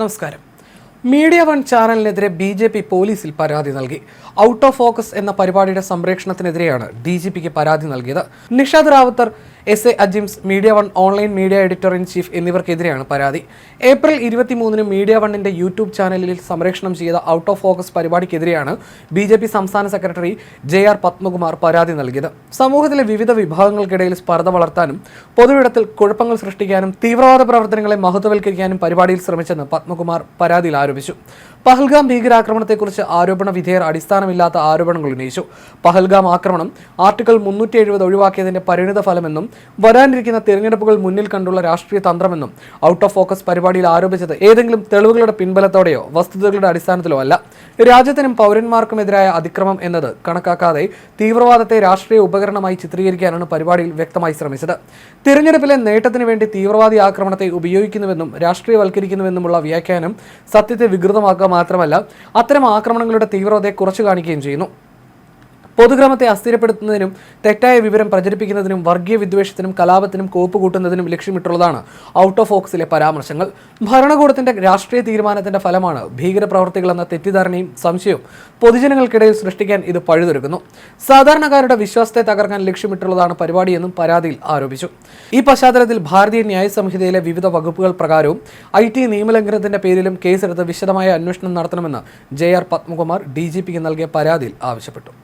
നമസ്കാരം. Media one ചാനലിനെതിരെ B J P പോലീസിൽ പരാതി നൽകി. ഔട്ട് ഓഫ് ഫോക്കസ് എന്ന പരിപാടിയുടെ സംപ്രേഷണത്തിനെതിരെയാണ് ഡി ജി പിക്ക് പരാതി നൽകിയത്. Nishad Ravuthar S A Ajims media one online media editor in chief എന്നിവർക്കെതിരെയാണ് പരാതി. ഏപ്രിൽ ഇരുപത്തിമൂന്നിന് മീഡിയ വണ്ണിന്റെ യൂട്യൂബ് ചാനലിൽ സംപ്രേഷണം ചെയ്ത ഔട്ട് ഓഫ് ഫോക്കസ് പരിപാടിക്കെതിരെയാണ് ബി ജെ പി സംസ്ഥാന സെക്രട്ടറി ജെ ആർ പത്മകുമാർ പരാതി നൽകിയത്. സമൂഹത്തിലെ വിവിധ വിഭാഗങ്ങൾക്കിടയിൽ സ്പർദ്ധ വളർത്താനും പൊതുവിടത്തിൽ കുഴപ്പങ്ങൾ സൃഷ്ടിക്കാനും തീവ്രവാദ പ്രവർത്തനങ്ങളെ മഹത്വവൽക്കരിക്കാനും പരിപാടിയിൽ ശ്രമിച്ചെന്ന് പത്മകുമാർ പരാതിയിൽ ആരോപിച്ചു. പഹൽഗാം ഭീകരാക്രമണത്തെക്കുറിച്ച് ആരോപണ വിധേയർ അടിസ്ഥാനമില്ലാത്ത ആരോപണങ്ങൾ ഉന്നയിച്ചു. പഹൽഗാം ആക്രമണം ആർട്ടിക്കിൾ മുന്നൂറ്റി എഴുപത് ഒഴിവാക്കിയതിന്റെ പരിണിത ഫലമെന്നും വരാനിരിക്കുന്ന തിരഞ്ഞെടുപ്പുകൾ മുന്നിൽ കണ്ടുള്ള രാഷ്ട്രീയ തന്ത്രമെന്നും ഔട്ട് ഓഫ് ഫോക്കസ് പരിപാടിയിൽ ആരോപിച്ചത് ഏതെങ്കിലും തെളിവുകളുടെ പിൻബലത്തോടെയോ വസ്തുതകളുടെ അടിസ്ഥാനത്തിലോ അല്ല. രാജ്യത്തിനും പൗരന്മാർക്കുമെതിരായ അതിക്രമം എന്നത് കണക്കാക്കാതെ തീവ്രവാദത്തെ രാഷ്ട്രീയ ഉപകരണമായി ചിത്രീകരിക്കാനാണ് പരിപാടിയിൽ വ്യക്തമായി ശ്രമിച്ചത്. തിരഞ്ഞെടുപ്പിലെ നേട്ടത്തിന് വേണ്ടി തീവ്രവാദി ആക്രമണത്തെ ഉപയോഗിക്കുന്നുവെന്നും രാഷ്ട്രീയവൽക്കരിക്കുന്നുവെന്നുമുള്ള വ്യാഖ്യാനം സത്യത്തെ വികൃതമാക്കുക മാത്രമല്ല അത്തരം ആക്രമണങ്ങളുടെ തീവ്രതയെ കുറച്ചു കാണിക്കുകയും ചെയ്യുന്നു. പൊതുക്രമത്തെ അസ്ഥിരപ്പെടുത്തുന്നതിനും തെറ്റായ വിവരം പ്രചരിപ്പിക്കുന്നതിനും വർഗീയ വിദ്വേഷത്തിനും കലാപത്തിനും കോപ്പ് കൂട്ടുന്നതിനും ലക്ഷ്യമിട്ടുള്ളതാണ് ഔട്ട് ഓഫ് ഓക്സിലെ പരാമർശങ്ങൾ. ഭരണകൂടത്തിന്റെ രാഷ്ട്രീയ തീരുമാനത്തിന്റെ ഫലമാണ് ഭീകരപ്രവർത്തികളെന്ന തെറ്റിദ്ധാരണയും സംശയവും പൊതുജനങ്ങൾക്കിടയിൽ സൃഷ്ടിക്കാൻ ഇത് പഴുതൊരുക്കുന്നു. സാധാരണക്കാരുടെ വിശ്വാസത്തെ തകർക്കാൻ ലക്ഷ്യമിട്ടുള്ളതാണ് പരിപാടിയെന്നും പരാതിയിൽ ആരോപിച്ചു. ഈ പശ്ചാത്തലത്തിൽ ഭാരതീയ ന്യായ സംഹിതയിലെ വിവിധ വകുപ്പുകൾ പ്രകാരവും ഐ ടി നിയമലംഘനത്തിന്റെ പേരിലും കേസെടുത്ത് വിശദമായ അന്വേഷണം നടത്തണമെന്ന് J R Padmakumar D G പിക്ക് നൽകിയ പരാതിയിൽ ആവശ്യപ്പെട്ടു.